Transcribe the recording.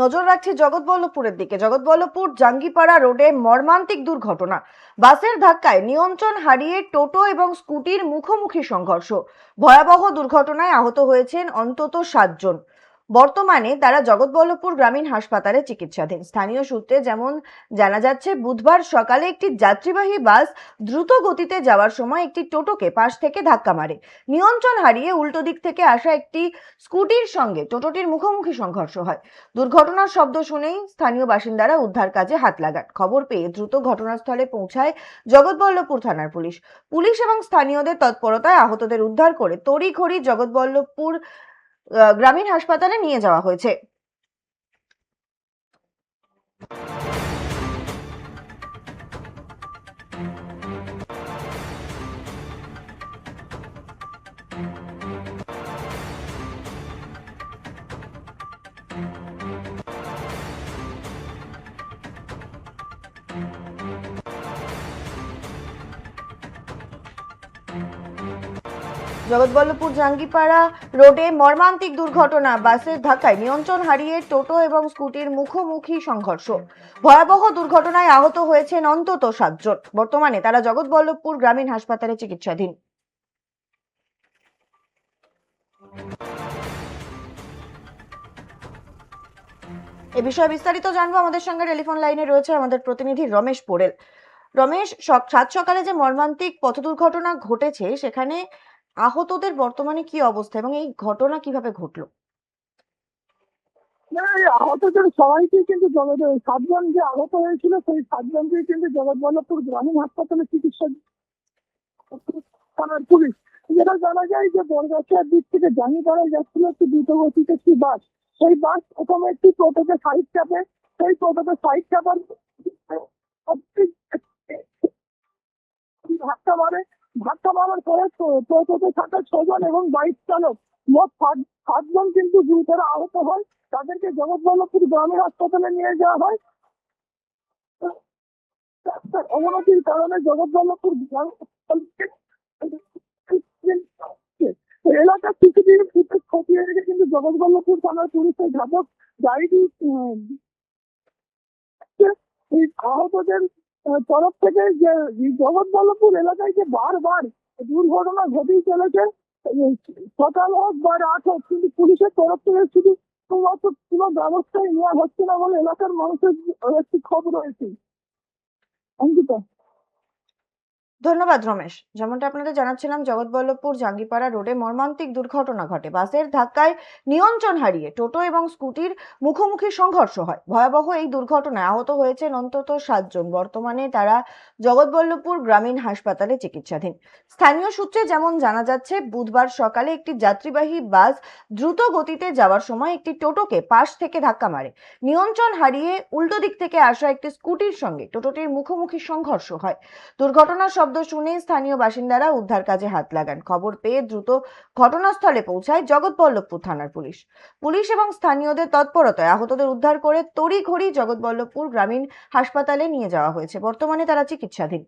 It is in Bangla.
নজর রাখছি জগৎবল্লভপুরের দিকে। জগৎবল্লভপুর, জাঙ্গিপাড়া রোডে মর্মান্তিক দুর্ঘটনা। বাসের ধাক্কায় নিয়ন্ত্রণ হারিয়ে টোটো এবং স্কুটির মুখোমুখি সংঘর্ষ। ভয়াবহ দুর্ঘটনায় আহত হয়েছেন অন্তত সাতজন। বর্তমানে তারা জগৎবল্লভপুর গ্রামীণ হাসপাতালে চিকিৎসাধীন। স্থানীয় সূত্রে যেমন জানা যাচ্ছে, বুধবার সকালে একটি যাত্রীবাহী বাস দ্রুত গতিতে যাওয়ার সময় একটি টোটোকে পাশ থেকে ধাক্কা মারে। নিয়ন্ত্রণ হারিয়ে উল্টো দিক থেকে আসা একটি স্কুটির সঙ্গে টোটোটির মুখোমুখি সংঘর্ষ হয়। দুর্ঘটনার শব্দ শুনেই স্থানীয় বাসিন্দারা উদ্ধার কাজে হাত লাগান। খবর পেয়ে দ্রুত ঘটনাস্থলে পৌঁছায় জগৎবল্লভপুর থানার পুলিশ। পুলিশ এবং স্থানীয়দের তৎপরতায় আহতদের উদ্ধার করে তড়িঘড়ি জগৎবল্লভপুর গ্রামীণ হাসপাতালে নিয়ে যাওয়া হয়েছে। জগৎবল্লভপুর জাঙ্গিপাড়া রোডে মর্মান্তিক দুর্ঘটনা। বাসের ধাক্কায় নিয়ন্ত্রণ হারিয়ে টোটো এবং স্কুটির মুখোমুখি সংঘর্ষ। ভয়াবহ দুর্ঘটনায় আহত হয়েছেন অন্তত সাতজন। বর্তমানে তারা জগৎবল্লভপুর গ্রামীণ হাসপাতালে চিকিৎসাধীন। এ বিষয়ে বিস্তারিত জানব আমাদের সঙ্গে টেলিফোন লাইনে রয়েছে আমাদের প্রতিনিধি রমেশ পোড়েল। রমেশ সাত সকালে যে মর্মান্তিক পথ দুর্ঘটনা ঘটেছে, সেখানে আহতদের বর্তমানে কি অবস্থা এবং এই ঘটনা কীভাবে ঘটলো? আহতদের সবাইকে কিন্তু জগৎ সাতজন যে আহত হয়েছিল, সেই সাতজনকেই কিন্তু জগৎবল্লভপুর গ্রামীণ হাসপাতালে চিকিৎসা থানার পুলিশ। যেটা জানা যায় যে বরগাছিয়ার দিক থেকে জানিপাড়ায় যাচ্ছিল একটি দ্রুত গতিতে একটি বাস। সেই বাস প্রথমে একটি টোটোকে সাইড চাপে, সেই টোটোকে সাইড চাপার ধাক্কা মারে টোটোতে থাকা ছজন এবং বাইক চালক। মোট সাতজন কিন্তু গুরুতর আহত হয়। তাদেরকে জগৎবল্লভপুর গ্রামীণ হাসপাতালে নিয়ে যাওয়া হয়। তার অবনতির কারণে জগৎবল্লভপুর এলাকার সিসিটিভি ফুটেজ খতিয়ে রেখে কিন্তু জগৎবল্লভপুর থানার পুলিশের ঘাতক গাড়িটি আহতদের তরফ থেকে যে জগৎবল্লভপুর এলাকায় যে বারবার দুর্ঘটনা ঘটেই চলেছে। সকাল হোক বা রাত হোক, কিন্তু পুলিশের তরফ থেকে শুধু শুধুমাত্র কোনো ব্যবস্থাই নেওয়া হচ্ছে না বলে এলাকার মানুষের একটি খবর রয়েছে। অঙ্কিতা। ধন্যবাদ, রমেশ। যেমনটা আপনাদের জানাচ্ছিলাম, জগৎবল্লভপুর, জাঙ্গিপাড়া রোডে মর্মান্তিক দুর্ঘটনা ঘটে। বাসের ধাক্কায় নিয়ন্ত্রণ হারিয়ে টোটো এবং স্কুটির মুখোমুখি সংঘর্ষ হয়। ভয়াবহ এই দুর্ঘটনায় আহত হয়েছেন অন্তত সাতজন। বর্তমানে তারা জগৎবল্লভপুর গ্রামীণ হাসপাতালে চিকিৎসাধীন। স্থানীয় সূত্রে যেমন জানা যাচ্ছে, বুধবার সকালে একটি যাত্রীবাহী বাস দ্রুত গতিতে যাওয়ার সময় একটি টোটোকে পাশ থেকে ধাক্কা মারে। নিয়ন্ত্রণ হারিয়ে উল্টো দিক থেকে আসা একটি স্কুটির সঙ্গে টোটোটির মুখোমুখি সংঘর্ষ হয়। দুর্ঘটনার শব্দ শুনে স্থানীয় বাসিন্দারা উদ্ধার কাজে হাত লাগান। খবর পেয়ে দ্রুত ঘটনাস্থলে পৌঁছায় জগৎবল্লভপুর থানার পুলিশ। পুলিশ এবং স্থানীয়দের তৎপরতায় আহতদের উদ্ধার করে তড়িঘড়ি জগৎবল্লভপুর গ্রামীণ হাসপাতালে নিয়ে যাওয়া হয়েছে। বর্তমানে তারা চিকিৎসাধীন।